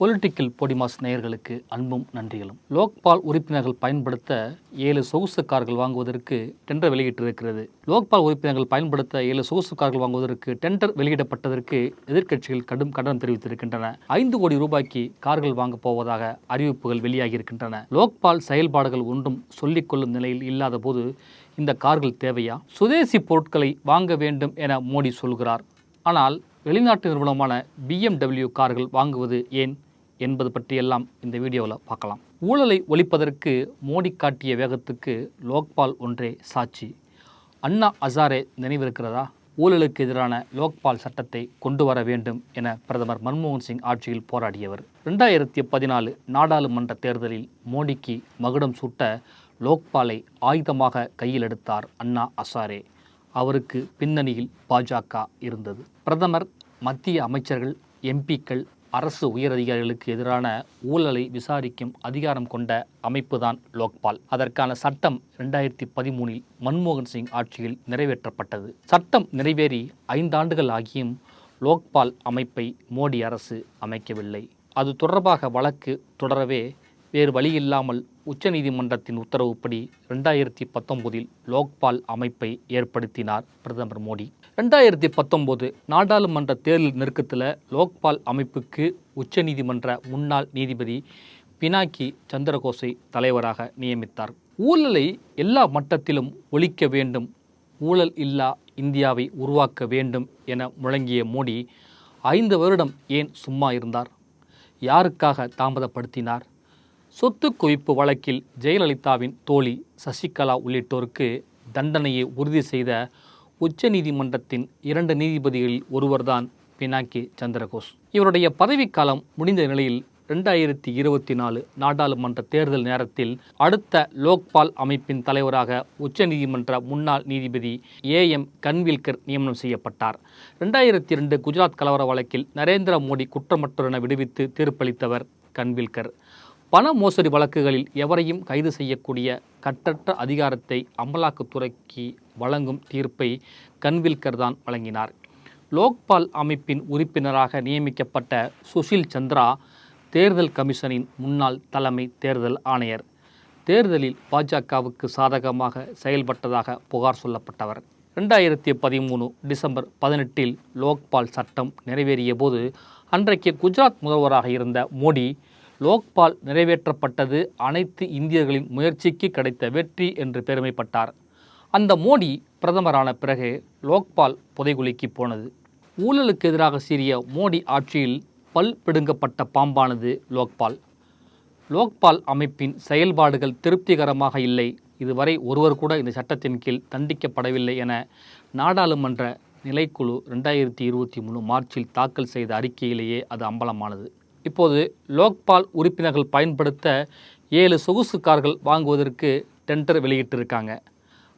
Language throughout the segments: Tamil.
பொலிட்டிக்கல் பொடிமாஸ் நேயர்களுக்கு அன்பும் நன்றிகளும். லோக்பால் உறுப்பினர்கள் பயன்படுத்த ஏழு சொகுசு கார்கள் வாங்குவதற்கு டெண்டர் வெளியிட்டிருக்கிறது. லோக்பால் உறுப்பினர்கள் பயன்படுத்த ஏழு சொகுசு கார்கள் வாங்குவதற்கு டெண்டர் வெளியிடப்பட்டதற்கு எதிர்க்கட்சிகள் கடும் கண்டனம் தெரிவித்திருக்கின்றன. ஐந்து கோடி ரூபாய்க்கு கார்கள் வாங்கப் போவதாக அறிவிப்புகள் வெளியாகியிருக்கின்றன. லோக்பால் செயல்பாடுகள் ஒன்றும் சொல்லிக்கொள்ளும் நிலையில் இல்லாத போது இந்த கார்கள் தேவையா? சுதேசி பொருட்களை வாங்க வேண்டும் என மோடி சொல்கிறார். ஆனால் வெளிநாட்டு நிறுவனமான பிஎம்டபிள்யூ கார்கள் வாங்குவது ஏன் என்பது பற்றியெல்லாம் இந்த வீடியோவில் பார்க்கலாம். ஊழலை ஒழிப்பதற்கு மோடி காட்டிய வேகத்துக்கு லோக்பால் ஒன்றே சாட்சி. அண்ணா ஹசாரே நினைவிருக்கிறதா? ஊழலுக்கு எதிரான லோக்பால் சட்டத்தை கொண்டு வர வேண்டும் என பிரதமர் மன்மோகன் சிங் ஆட்சியில் போராடியவர். ரெண்டாயிரத்தி பதினாலு நாடாளுமன்ற தேர்தலில் மோடிக்கு மகுடம் சூட்ட லோக்பாலை ஆயுதமாக கையில் எடுத்தார் அண்ணா ஹசாரே. அவருக்கு பின்னணியில் பாஜக இருந்தது. பிரதமர் மத்திய அமைச்சர்கள் எம்பிக்கள் அரசு உயரதிகாரிகளுக்கு எதிரான ஊழலை விசாரிக்கும் அதிகாரம் கொண்ட அமைப்புதான் லோக்பால். அதற்கான சட்டம் ரெண்டாயிரத்தி பதிமூனில் மன்மோகன் சிங் ஆட்சியில் நிறைவேற்றப்பட்டது. சட்டம் நிறைவேறி ஐந்தாண்டுகள் ஆகியும் லோக்பால் அமைப்பை மோடி அரசு அமைக்கவில்லை. அது தொடர்பாக வழக்கு தொடரவே வேறு வழியில்லாமல் உச்சநீதிமன்றத்தின் உத்தரவுப்படி ரெண்டாயிரத்தி பத்தொன்பதில் லோக்பால் அமைப்பை ஏற்படுத்தினார் பிரதமர் மோடி. ரெண்டாயிரத்தி பத்தொம்போது நாடாளுமன்ற தேர்தல் நெருக்கத்தில் லோக்பால் அமைப்புக்கு உச்சநீதிமன்ற முன்னாள் நீதிபதி பினாக்கி சந்திரகோஷை தலைவராக நியமித்தார். ஊழலை எல்லா மட்டத்திலும் ஒழிக்க வேண்டும் ஊழல் இல்லா இந்தியாவை உருவாக்க வேண்டும் என முழங்கிய மோடி ஐந்து வருடம் ஏன் சும்மா இருந்தார்? யாருக்காக தாமதப்படுத்தினார்? சொத்து குவிப்பு வழக்கில் ஜெயலலிதாவின் தோழி சசிகலா உள்ளிட்டோருக்கு தண்டனையை உறுதி செய்த உச்சநீதிமன்றத்தின் இரண்டு நீதிபதிகளில் ஒருவர்தான் பினாக்கி சந்திரகோஸ். இவருடைய பதவிக்காலம் முடிந்த நிலையில் ரெண்டாயிரத்தி இருபத்தி நாலு நாடாளுமன்ற தேர்தல் நேரத்தில் அடுத்த லோக்பால் அமைப்பின் தலைவராக உச்சநீதிமன்ற முன்னாள் நீதிபதி ஏ எம் கன்வில்கர் நியமனம் செய்யப்பட்டார். ரெண்டாயிரத்தி ரெண்டு குஜராத் கலவர வழக்கில் நரேந்திர மோடி குற்றமற்றென விடுவித்து தீர்ப்பளித்தவர் கன்வில்கர். பண மோசடி வழக்குகளில் எவரையும் கைது செய்யக்கூடிய கட்டற்ற அதிகாரத்தை அமலாக்கத்துறைக்கு வழங்கும் தீர்ப்பை கன்வில்கர் தான் வழங்கினார். லோக்பால் அமைப்பின் உறுப்பினராக நியமிக்கப்பட்ட சுஷில் சந்திரா தேர்தல் கமிஷனின் முன்னாள் தலைமை தேர்தல் ஆணையர். தேர்தலில் பாஜகவுக்கு சாதகமாக செயல்பட்டதாக புகார் சொல்லப்பட்டவர். ரெண்டாயிரத்தி பதிமூணு டிசம்பர் பதினெட்டில் லோக்பால் சட்டம் நிறைவேறிய போது அன்றைக்கு குஜராத் முதல்வராக இருந்த மோடி லோக்பால் நிறைவேற்றப்பட்டது அனைத்து இந்தியர்களின் முயற்சிக்கு கிடைத்த வெற்றி என்று பெருமைப்பட்டார். அந்த மோடி பிரதமரான பிறகு லோக்பால் புதைகுலிக்கு போனது. ஊழலுக்கு எதிராக சீரிய மோடி ஆட்சியில் பல் பிடுங்கப்பட்ட பாம்பானது லோக்பால். லோக்பால் அமைப்பின் செயல்பாடுகள் திருப்திகரமாக இல்லை. இதுவரை ஒருவர் கூட இந்த சட்டத்தின் கீழ் தண்டிக்கப்படவில்லை என நாடாளுமன்ற நிலைக்குழு ரெண்டாயிரத்தி இருபத்தி மூணு மார்ச்சில் தாக்கல் செய்த அறிக்கையிலேயே அது அம்பலமானது. இப்போது லோக்பால் உறுப்பினர்கள் பயன்படுத்த ஏழு சொகுசு கார்கள் வாங்குவதற்கு டெண்டர் வெளியிட்டிருக்காங்க.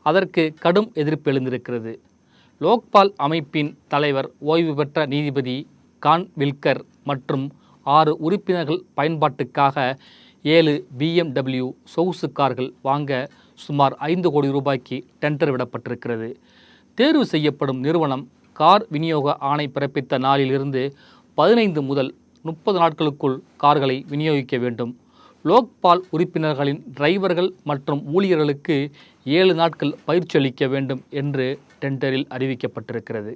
அதற்கு கடும் எதிர்ப்பு எழுந்திருக்கிறது. லோக்பால் அமைப்பின் தலைவர் ஓய்வு பெற்ற நீதிபதி கான் வில்கர் மற்றும் ஆறு உறுப்பினர்கள் பயன்பாட்டுக்காக ஏழு பிஎம்டபிள்யூ சொகுசு கார்கள் வாங்க சுமார் ஐந்து கோடி ரூபாய்க்கு டெண்டர் விடப்பட்டிருக்கிறது. தேர்வு செய்யப்படும் நிறுவனம் கார் விநியோக ஆணை பிறப்பித்த நாளிலிருந்து பதினைந்து முதல் முப்பது நாட்களுக்குள் கார்களை விநியோகிக்க வேண்டும். லோக்பால் உறுப்பினர்களின் டிரைவர்கள் மற்றும் ஊழியர்களுக்கு ஏழு நாட்கள் பயிற்சி அளிக்க வேண்டும் என்று டெண்டரில் அறிவிக்கப்பட்டிருக்கிறது.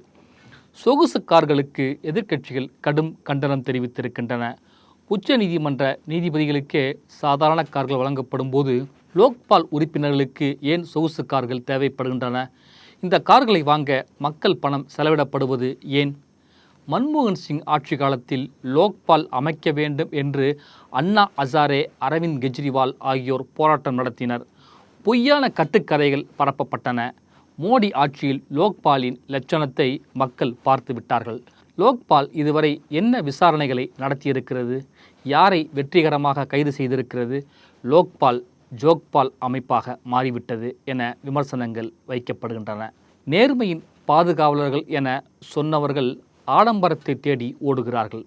சொகுசு கார்களுக்கு எதிர்க்கட்சிகள் கடும் கண்டனம் தெரிவித்திருக்கின்றன. உச்ச நீதிமன்ற நீதிபதிகளுக்கே சாதாரண கார்கள் வழங்கப்படும் போது லோக்பால் உறுப்பினர்களுக்கு ஏன் சொகுசு கார்கள் தேவைப்படுகின்றன? இந்த கார்களை வாங்க மக்கள் பணம் செலவிடப்படுவது ஏன்? மன்மோகன் சிங் ஆட்சி காலத்தில் லோக்பால் அமைக்க வேண்டும் என்று அண்ணா ஹசாரே அரவிந்த் கெஜ்ரிவால் ஆகியோர் போராட்டம் நடத்தினர். பொய்யான கட்டுக்கதைகள் பரப்பப்பட்டன. மோடி ஆட்சியில் லோக்பாலின் லட்சணத்தை மக்கள் பார்த்து விட்டார்கள். லோக்பால் இதுவரை என்ன விசாரணைகளை நடத்தியிருக்கிறது? யாரை வெற்றிகரமாக கைது செய்திருக்கிறது? லோக்பால் ஜோக்பால் அமைப்பாக மாறிவிட்டது என விமர்சனங்கள் வைக்கப்படுகின்றன. நேர்மையின் பாதுகாவலர்கள் என சொன்னவர்கள் ஆடம்பரத்தை தேடி ஓடுகிறார்கள்.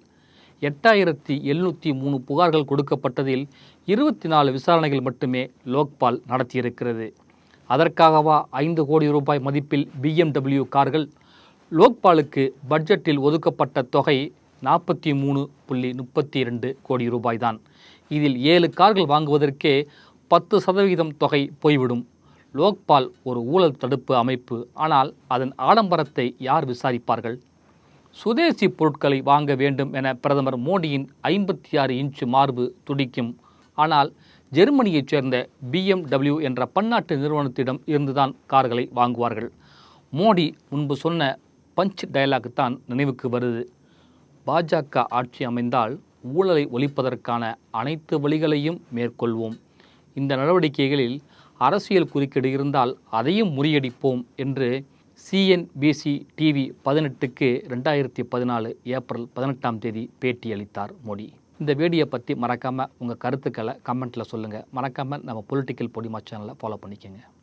எட்டாயிரத்தி எழுநூற்றி மூணு புகார்கள் கொடுக்கப்பட்டதில் இருபத்தி நாலு விசாரணைகள் மட்டுமே லோக்பால் நடத்தியிருக்கிறது. அதற்காகவா ஐந்து கோடி ரூபாய் மதிப்பில் பிஎம்டபிள்யூ கார்கள் லோக்பாலுக்கு பட்ஜெட்டில் ஒதுக்கப்பட்ட தொகை நாற்பத்தி மூணு புள்ளி முப்பத்தி இரண்டு கோடி ரூபாய் தான் இதில் ஏழு கார்கள் வாங்குவதற்கே பத்து சதவிகிதம் தொகை போய்விடும். லோக்பால் ஒரு ஊழல் தடுப்பு அமைப்பு. ஆனால் அதன் ஆடம்பரத்தை யார் விசாரிப்பார்கள்? சுதேசி பொருட்களை வாங்க வேண்டும் என பிரதமர் மோடியின் ஐம்பத்தி ஆறு இன்ச்சு மார்பு துடிக்கும். ஆனால் ஜெர்மனியைச் சேர்ந்த பிஎம்டபிள்யூ என்ற பன்னாட்டு நிறுவனத்திடம் இருந்துதான் கார்களை வாங்குவார்கள். மோடி முன்பு சொன்ன பஞ்ச் டயலாக் தான் நினைவுக்கு வருது. பாஜக ஆட்சி அமைந்தால் ஊழலை ஒழிப்பதற்கான அனைத்து வழிகளையும் மேற்கொள்வோம். இந்த நடவடிக்கைகளில் அரசியல் குறுக்கீடு இருந்தால் அதையும் முறியடிப்போம் என்று சிஎன்பிசி டிவி பதினெட்டுக்கு ரெண்டாயிரத்தி பதினாலு ஏப்ரல் பதினெட்டாம் தேதி பேட்டி அளித்தார் மோடி. இந்த வீடியோ பற்றி மறக்காமல் உங்கள் கருத்துக்களை கமெண்ட்டில் சொல்லுங்கள் மறக்காமல் நம்ம பொலிட்டிக்கல் பொடிமா சேனலை ஃபாலோ பண்ணிக்கோங்க.